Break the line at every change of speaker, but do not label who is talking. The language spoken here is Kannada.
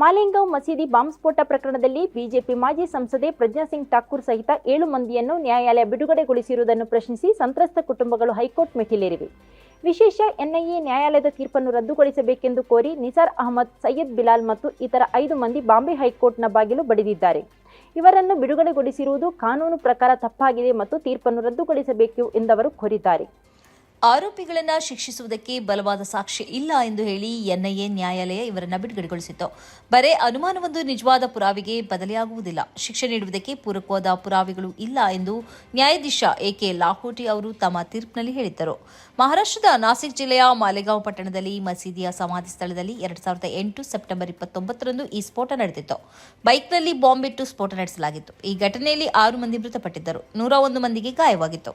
ಮಾಲಿಂಗಾಂವ್ ಮಸೀದಿ ಬಾಂಬ್ ಸ್ಫೋಟ ಪ್ರಕರಣದಲ್ಲಿ ಬಿಜೆಪಿ ಮಾಜಿ ಸಂಸದೆ ಪ್ರಜ್ಞಾ ಸಿಂಗ್ ಠಾಕೂರ್ ಸಹಿತ ಏಳು ಮಂದಿಯನ್ನು ನ್ಯಾಯಾಲಯ ಬಿಡುಗಡೆಗೊಳಿಸಿರುವುದನ್ನು ಪ್ರಶ್ನಿಸಿ ಸಂತ್ರಸ್ತ ಕುಟುಂಬಗಳು ಹೈಕೋರ್ಟ್ ಮೆಟ್ಟಿಲೇರಿವೆ. ವಿಶೇಷ ಎನ್ಐಎ ನ್ಯಾಯಾಲಯದ ತೀರ್ಪನ್ನು ರದ್ದುಗೊಳಿಸಬೇಕೆಂದು ಕೋರಿ ನಿಸಾರ್ ಅಹಮದ್, ಸೈಯದ್ ಬಿಲಾಲ್ ಮತ್ತು ಇತರ ಐದು ಮಂದಿ ಬಾಂಬೆ ಹೈಕೋರ್ಟ್ನ ಬಾಗಿಲು ಬಡಿದಿದ್ದಾರೆ. ಇವರನ್ನು ಬಿಡುಗಡೆಗೊಳಿಸಿರುವುದು ಕಾನೂನು ಪ್ರಕಾರ ತಪ್ಪಾಗಿದೆ ಮತ್ತು ತೀರ್ಪನ್ನು ರದ್ದುಗೊಳಿಸಬೇಕು ಎಂದವರು ಕೋರಿದ್ದಾರೆ.
ಆರೋಪಿಗಳನ್ನ ಶಿಕ್ಷಿಸುವುದಕ್ಕೆ ಬಲವಾದ ಸಾಕ್ಷ್ಯ ಇಲ್ಲ ಎಂದು ಹೇಳಿ ಎನ್ಐಎ ನ್ಯಾಯಾಲಯ ಇವರನ್ನು ಬಿಡುಗಡೆಗೊಳಿಸಿತ್ತು. ಬರೇ ಅನುಮಾನವೊಂದು ನಿಜವಾದ ಪುರಾವೆಗೆ ಬದಲಿಯಾಗುವುದಿಲ್ಲ. ಶಿಕ್ಷೆ ನೀಡುವುದಕ್ಕೆ ಪೂರಕವಾದ ಪುರಾವೆಗಳು ಇಲ್ಲ ಎಂದು ನ್ಯಾಯಾಧೀಶ ಎಕೆ ಲಾಹೋಟಿ ಅವರು ತಮ್ಮ ತೀರ್ಪಿನಲ್ಲಿ ಹೇಳಿದ್ದರು. ಮಹಾರಾಷ್ಟ್ರದ ನಾಸಿಕ್ ಜಿಲ್ಲೆಯ ಮಾಲೆಗಾಂವ್ ಪಟ್ಟಣದಲ್ಲಿ ಮಸೀದಿಯ ಸಮಾಧಿ ಸ್ಥಳದಲ್ಲಿ ಎರಡ್ ಸಾವಿರದ ಎಂಟು ಸೆಪ್ಟೆಂಬರ್ ಇಪ್ಪತ್ತೊಂಬತ್ತರಂದು ಈ ಸ್ಫೋಟ ನಡೆದಿತ್ತು. ಬೈಕ್ನಲ್ಲಿ ಬಾಂಬ್ ಇಟ್ಟು ಸ್ಫೋಟ ನಡೆಸಲಾಗಿತ್ತು. ಈ ಘಟನೆಯಲ್ಲಿ ಆರು ಮಂದಿ ಮೃತಪಟ್ಟಿದ್ದರು. ನೂರ ಒಂದು ಮಂದಿಗೆ ಗಾಯವಾಗಿತ್ತು.